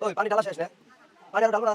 ওই পানি ঢালা শেষ না। পানি আর ঢালবো না?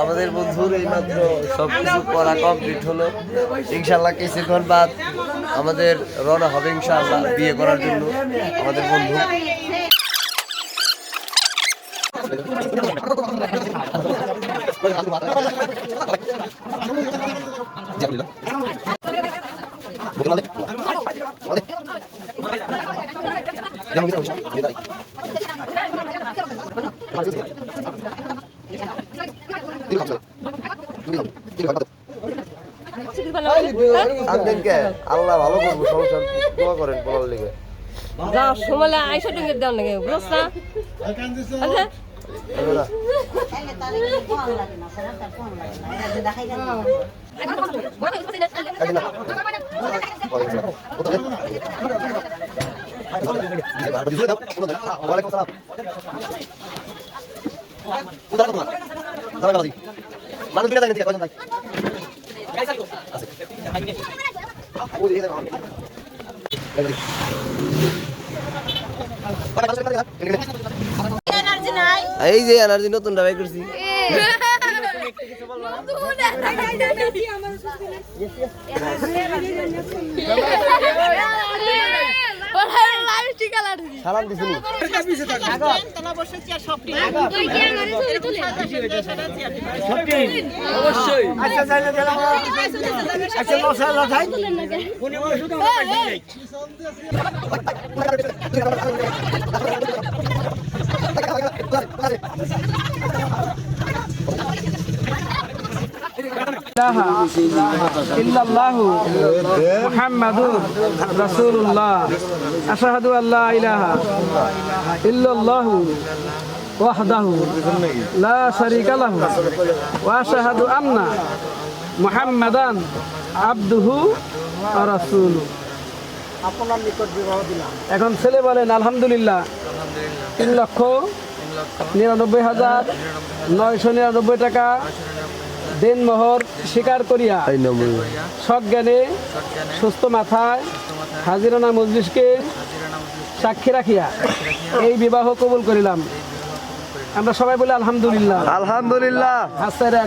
আমাদের বন্ধুর এইমাত্র সবকিছু করা কমপ্লিট হলো। ইনশাল্লাহ কিছুক্ষণ বাদ আমাদের রওনা হবে ইনশাল্লাহ বিয়ে করার জন্য আমাদের বন্ধু। আল্লাহ ভালো করব সংসার দোয়া করেন বলার লিগে যা সময় আইসা টুঙ্গের দেওয়ার লাগে বুঝছ না আচ্ছা। ওয়ালাইকুম আসসালাম। কোথায়? দিলে দাও, কোনো দাও। ওয়ালাইকুম আসসালাম। তোমার? দাঁড়া, দাঁড়া, দিই। মানুষ বিনা জানেন ঠিক আছে, কয়জন নাই? আছে। ওই দিকে দাও। এই দিকে। কয়টা মানুষ এখানে দেখা? এখানে, এখানে। এই যে এনার্জি নতুন ডাবাই করছি সালাম দিছিনি ইল্লাল্লাহু মুহাম্মাদুর রাসূলুল্লাহ। আশহাদু আল্লা ইলাহা ইল্লাল্লাহু ওয়াহদাহু লা শারীকা লাহু ওয়া আশহাদু আন্না মুহাম্মাদান আবদুহু ওয়া রাসূলুহু। এখন ছেলে বলেন আলহামদুলিল্লাহ। তিন লক্ষ নিরানব্বই হাজার নয়শো নিরানব্বই টাকা দেনমোহর স্বীকার করিয়া জ্ঞানে সুস্থ মাথায় হাজিরানা মজলিসকে সাক্ষী রাখিয়া এই বিবাহ কবুল করিলাম। আমরা সবাই বলি আলহামদুলিল্লাহ। আলহামদুলিল্লাহ। হাসারে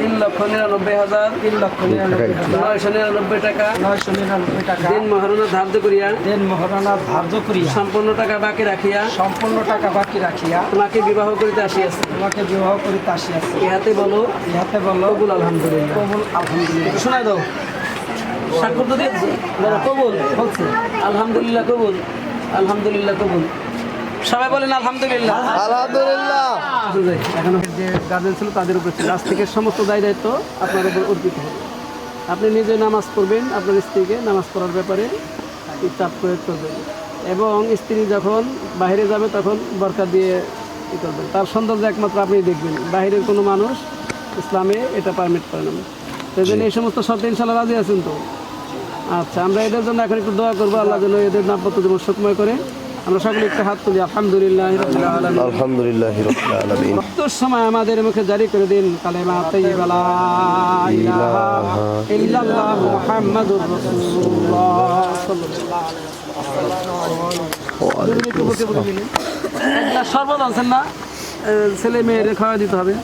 তিন লক্ষ নিরানব্বই হাজার তিন লক্ষ নিরানব্বই নয়শো নিরানব্বই টাকা। নয়শো নিরানব্বই টাকা। দিন মহারণা ধার্য করিয়া। দেন মহারানা ধার্য করিয়া। সম্পূর্ণ টাকা বাকি রাখিয়া। সম্পূর্ণ টাকা বাকি রাখিয়া। তোমাকে বিবাহ করিতে আসিয়াছি। তোমাকে বিবাহ করিতে আসিয়াছে। ইহাতে বলো। ইহাতে বলল কবুল আলহামদুলিল্লাহ। কবুল আলহামদুলিল্লাহ। শোনা দাও। স্বাক্ষর তো দিয়েছি। বলো কবুল। বলছে। আলহামদুলিল্লাহ কবুল। আলহামদুলিল্লাহ কবুল। সবাই বলেন আলহামদুলিল্লাহ। আলহামদুলিল্লাহ। এখনও যে গার্জেন ছিল তাদের উপর ছিল। আজ থেকে সমস্ত দায় দায়িত্ব আপনার উপর অর্পিত হবে। আপনি নিজে নামাজ পড়বেন আপনার স্ত্রীকে নামাজ পড়ার ব্যাপারে চাপ প্রয়োগ করবেন এবং স্ত্রী যখন বাইরে যাবে তখন বরকা দিয়ে ই করবেন। তার সৌন্দর্য একমাত্র আপনি দেখবেন। বাইরের কোনো মানুষ ইসলামে এটা পারমিট করে না। এই জন্য এই সমস্ত শর্তে ইনশাল্লাহ রাজি আছেন তো? আচ্ছা আমরা এদের জন্য এখন একটু দোয়া করব। আল্লাহ যেন এদের দাম্পত্য জীবন সুখময় করে আমরা সকলে একটু হাত তুলি আলহামদুলিল্লাহ আলহামদুলিল্লাহ মৃত্যুর সময় আমাদের মুখে জারি করে দিন কালেমা তাইয়্যিবা লা ইলাহা ইল্লাল্লাহ মুহাম্মাদুর রাসূলুল্লাহ। সাল্লাল্লাহু আলাইহি ওয়াসাল্লাম এক গ্লাস না? ছেলে মেয়ের খাওয়া দিতে হবে।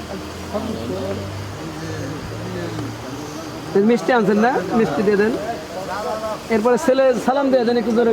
মিষ্টি আনছেন না? মিষ্টি দিয়ে দেন। এরপরে ছেলে সালাম দিয়ে দেন একটু জোরে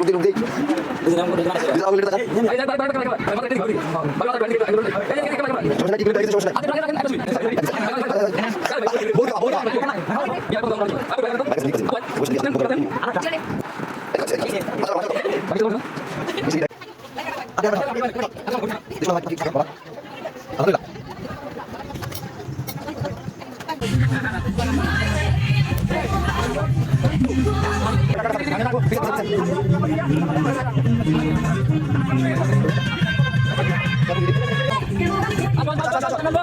Rugi-rugi. Bisa. Ada apa? Apa?